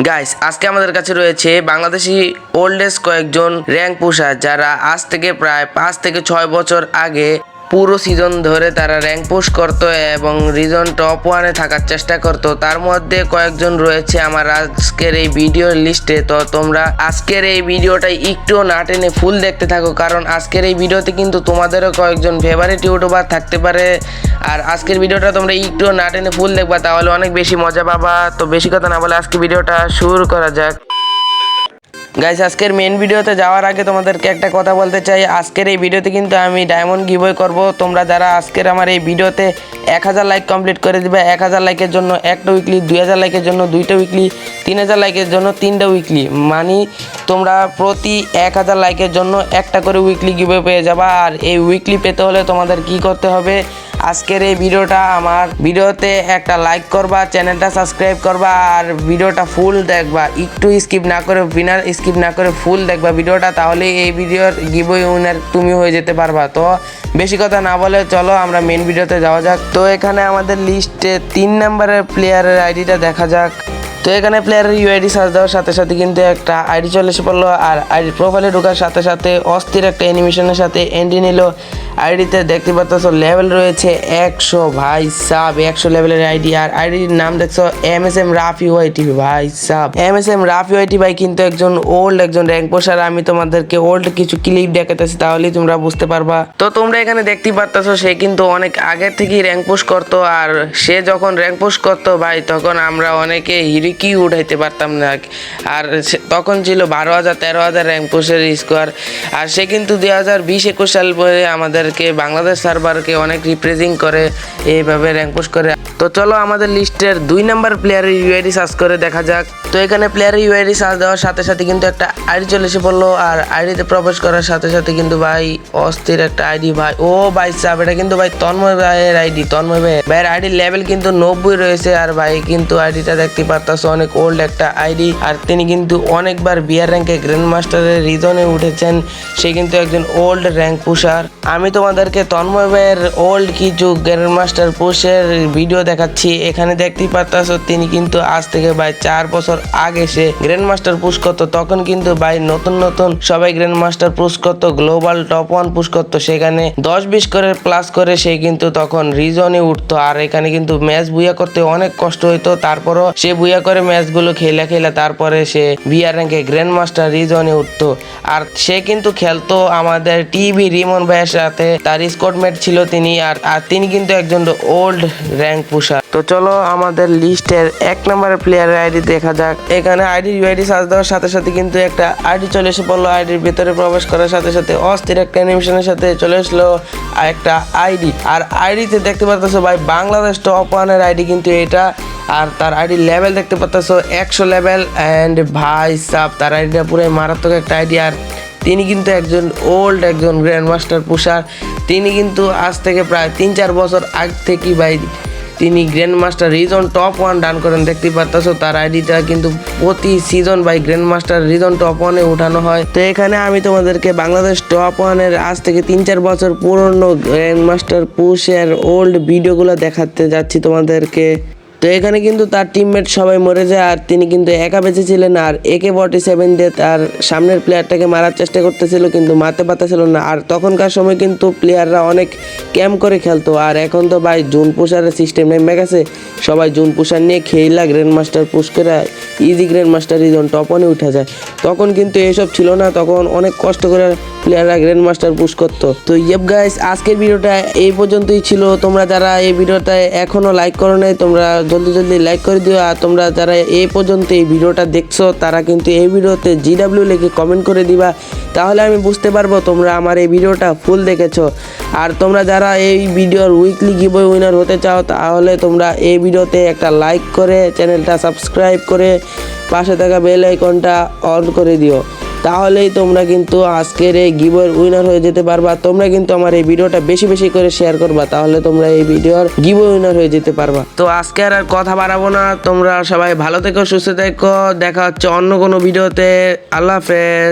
Guys আজকে আমাদের কাছে রয়েছে বাংলাদেশি ওল্ডেস্ট কয়েকজন র্যাঙ্ক পুষার যারা আজ থেকে প্রায় পাঁচ থেকে ছয় বছর আগে পুরো সিজন ধরে তারা র্যাঙ্ক পুশ করতো এবং রিজন টপ ওয়ানে থাকার চেষ্টা করতো। তার মধ্যে কয়েকজন রয়েছে আমার আজকের এই ভিডিওর লিস্টে তো তোমরা আজকের এই ভিডিওটা একটু না টেনে ফুল দেখতে থাকো, কারণ আজকের এই ভিডিওতে কিন্তু তোমাদেরও কয়েকজন ফেভারিট ইউটিউবার থাকতে পারে। আর আজকের ভিডিওটা তোমরা একটু না টেনে ফুল দেখবা, তাহলে অনেক বেশি মজা পাবা। তো বেশি কথা না বলে আজকে ভিডিওটা শুরু করা যাক। গাইস আজকের মেন ভিডিওতে যাওয়ার আগে তোমাদেরকে একটা কথা বলতে চাই। আজকের এই ভিডিওতে কিন্তু আমি ডায়মন্ড গিভওয়ে করব। তোমরা যারা আজকের আমার এই ভিডিওতে এক হাজার লাইক কমপ্লিট করে দিবে, এক হাজার লাইকের জন্য একটা উইকলি দুই হাজার লাইকের জন্য দুইটা উইকলি তিন হাজার লাইকের জন্য তিনটা উইকলি মানে তোমরা প্রতি এক হাজার লাইকের জন্য একটা করে উইকলি গিভওয়ে পেয়ে যাবা। আর এই উইকলি পেতে হলে তোমাদের কি করতে হবে? আজকের এই ভিডিওটা আমার ভিডিওতে একটা লাইক করবা চ্যানেলটা সাবস্ক্রাইব করবা, আর ভিডিওটা ফুল দেখবা। একটু স্কিপ না করে বিনার স্কিপ না করে ফুল দেখবা ভিডিওটা, তাহলে এই ভিডিওর গিবই উইনার তুমি হয়ে যেতে পারবা। তো বেশি কথা না বলে চলো আমরা মেন ভিডিওতে যাওয়া যাক। তো এখানে আমাদের লিস্টে তিন নম্বরের প্লেয়ারের আইডিটা দেখা যাক। তো এখানে প্লেয়ারের ইউআইডি সার্চ দেওয়ার সাথে সাথে কিন্তু একটা আইডি চলে এসে পড়ল, আর আইডি প্রোফাইলে ঢোকার সাথে সাথে অস্থির একটা অ্যানিমেশনের সাথে এন্ট্রি নিল। আইডিতে দেখতে পাচ্ছ লেভেল রয়েছে একশো ভাই সাব, একশো লেভেলের আইডি। আর আইডির নাম দেখছ M S M Rafi YT ভাই sub M S M Rafi YT ভাই কিন্তু একজন ওল্ড একজন র্যাঙ্ক পোষার আমি তোমাদেরকে ওল্ড কিছু ক্লিপ দেখাতেছি তাহলেই তোমরা বুঝতে পারবা। তো তোমরা এখানে দেখতে পারতেছ, সে কিন্তু অনেক আগের থেকেই র্যাঙ্ক পোস্ট করতো, আর সে যখন র্যাঙ্ক পোস্ট করতো ভাই, তখন আমরা অনেকে হিরিকি উঠাইতে পারতাম না। আর তখন ছিল বারো হাজার, তেরো হাজার র্যাঙ্ক পোস্টের স্কোয়ার আর সে কিন্তু দুই হাজার বিশ একুশ সাল পরে আমাদেরকে, বাংলাদেশ সার্ভারকে অনেক রিপ্রেজেন্ট করে, এইভাবে র্যাঙ্ক পোস্ট করে। তো চলো আমাদের লিস্টের দুই নাম্বার প্লেয়ারের ইউআইডি সার্চ করে দেখা যাক। তো এখানে প্লেয়ারের ইউআইডি সার্চ দেওয়ার সাথে সাথে কিন্তু একটা আইডি চলে এসে পড়ল, আর আইডিতে প্রবেশ করার সাথে সাথে কিন্তু ভাই অস্থির একটা আইডি ভাই। ও ভাই সাহেব এটা কিন্তু ভাই তন্ময় ভাইয়ের আইডি তন্ময় ভাই ভাইয়ের আইডির লেভেল কিন্তু নব্বই রয়েছে, আর ভাই কিন্তু আইডিটা দেখতে পারতাছো, অনেক ওল্ড একটা আইডি আর তিনি কিন্তু অনেকবার বিয়ার র্যাঙ্কে গ্র্যান্ড মাস্টারের রিজনে উঠেছেন, সে কিন্তু একজন ওল্ড র্যাঙ্ক পুষার আমি তোমাদেরকে তন্ময়ের ওল্ড কিছু গ্র্যান্ড মাস্টার পুষের ভিডিও দেখাচ্ছি। এখানে দেখতেই পারতাছো, তিনি কিন্তু আজ থেকে ভাই চার বছর আগে সে গ্র্যান্ড মাস্টার পুশ করতো। তখন কিন্তু ভাই নতুন নতুন সবাই গ্র্যান্ড মাস্টার পুশ করতো গ্লোবাল টপ ওয়ান পুশ করতো। সেখানে দশ বিশ করে প্লাস করে সে কিন্তু তখন রিজনে উঠতো। আর এখানে কিন্তু ম্যাচ বুয়া করতে অনেক কষ্ট হইতো। তারপরও সে বুয়া করে ম্যাচগুলো খেলে খেলে, তারপরে সে বিয়ার র্যাঙ্কে গ্র্যান্ড মাস্টার রিজনে উঠতো। আর সে কিন্তু খেলতো আমাদের টিভি রিমন ভাইয়ের সাথে। তার স্কটমেট ছিল তিনি আর আর তিনি কিন্তু একজন ওল্ড র্যাঙ্ক পুষার তো চলো আমাদের লিস্টের এক নম্বরের প্লেয়ারের আইডি দেখা যাক। এখানে আইডি ইউআইডি সার্চ দেওয়ার সাথে সাথে কিন্তু একটা আইডি চলে এসে পড়ল। আইডির ভিতরে প্রবেশ করার সাথে সাথে অস্থির একটা অ্যানিমেশনের সাথে চলে আসলো একটা আইডি আর আইডিতে দেখতে পাচ্ছ ভাই, বাংলাদেশ টপ ওয়ানের আইডি কিন্তু এটা। আর তার আইডি লেভেল দেখতে পাচ্ছ একশো লেভেল অ্যান্ড ভাই সাব, তার আইডিটা পুরো মারাত্মক একটা আইডি আর তিনি কিন্তু একজন ওল্ড একজন গ্র্যান্ড মাস্টার পুষার। তিনি কিন্তু আজ থেকে প্রায় তিন চার বছর আগ থেকেই ভাই তিনি grand master reason top one done করেন, দেখতে পারতেছো? তার আইডিটা কিন্তু প্রতি season by grand master reason top ওয়ানে উঠানো হয়। তো এখানে আমি তোমাদেরকে বাংলাদেশ টপ ওয়ানের আজ থেকে তিন চার বছর পুরনো গ্র্যান্ড মাস্টার পুশের ওল্ড ভিডিওগুলো দেখাতে যাচ্ছি তোমাদেরকে। তো এখানে কিন্তু তার টিমমেট সবাই মরে যায় আর তিনি কিন্তু একা বেঁচে ছিলেন আর একে ফর্টি সেভেন দিয়ে তার সামনের প্লেয়ারটাকে মারার চেষ্টা করতেছিল কিন্তু মারতে পারতেছিল না। আর তখনকার সময় কিন্তু প্লেয়াররা অনেক ক্যাম্প করে খেলতো আর এখন তো ভাই জুন পুষারের সিস্টেম নেমে গেছে। সবাই জুন পুষার নিয়ে খেইলা grand master push easy grand master reason top ওয়ানে উঠে যায়। তখন কিন্তু এসব ছিল না, তখন অনেক কষ্ট করে প্লেয়াররা গ্র্যান্ড মাস্টার পুশ করতো। তো ইয়েব গাইস আজকের ভিডিওটা এই পর্যন্তই ছিল। তোমরা যারা এই ভিডিওটা এখনও লাইক করো নাই, তোমরা জলদি জলদি লাইক করে দিও। আর তোমরা যারা এই পর্যন্ত এই ভিডিওটা দেখছ, তারা কিন্তু এই ভিডিওতে জিডাব্লিউ লিখে কমেন্ট করে দিবা। তাহলে আমি বুঝতে পারব তোমরা আমার এই ভিডিওটা ফুল দেখেছ। আর তোমরা যারা এই ভিডিওর উইকলি গিভওয়ে উইনার হতে চাও, তাহলে তোমরা এই ভিডিওতে একটা লাইক করে চ্যানেলটা সাবস্ক্রাইব করে পাশে থাকা বেল আইকনটা অন করে দিও। তাহলেই তোমরা কিন্তু আজকের এই গিভের উইনার হয়ে যেতে পারবা। তোমরা কিন্তু আমার এই ভিডিওটা বেশি বেশি করে শেয়ার করবা, তাহলে তোমরা এই ভিডিওর গিবর উইনার হয়ে যেতে পারবা। তো আজকে আর কথা বাড়াবো না, তোমরা সবাই ভালো থেকো, সুস্থ থেকো, দেখা হচ্ছে অন্য কোনো ভিডিওতে। আল্লাহ হাফেজ।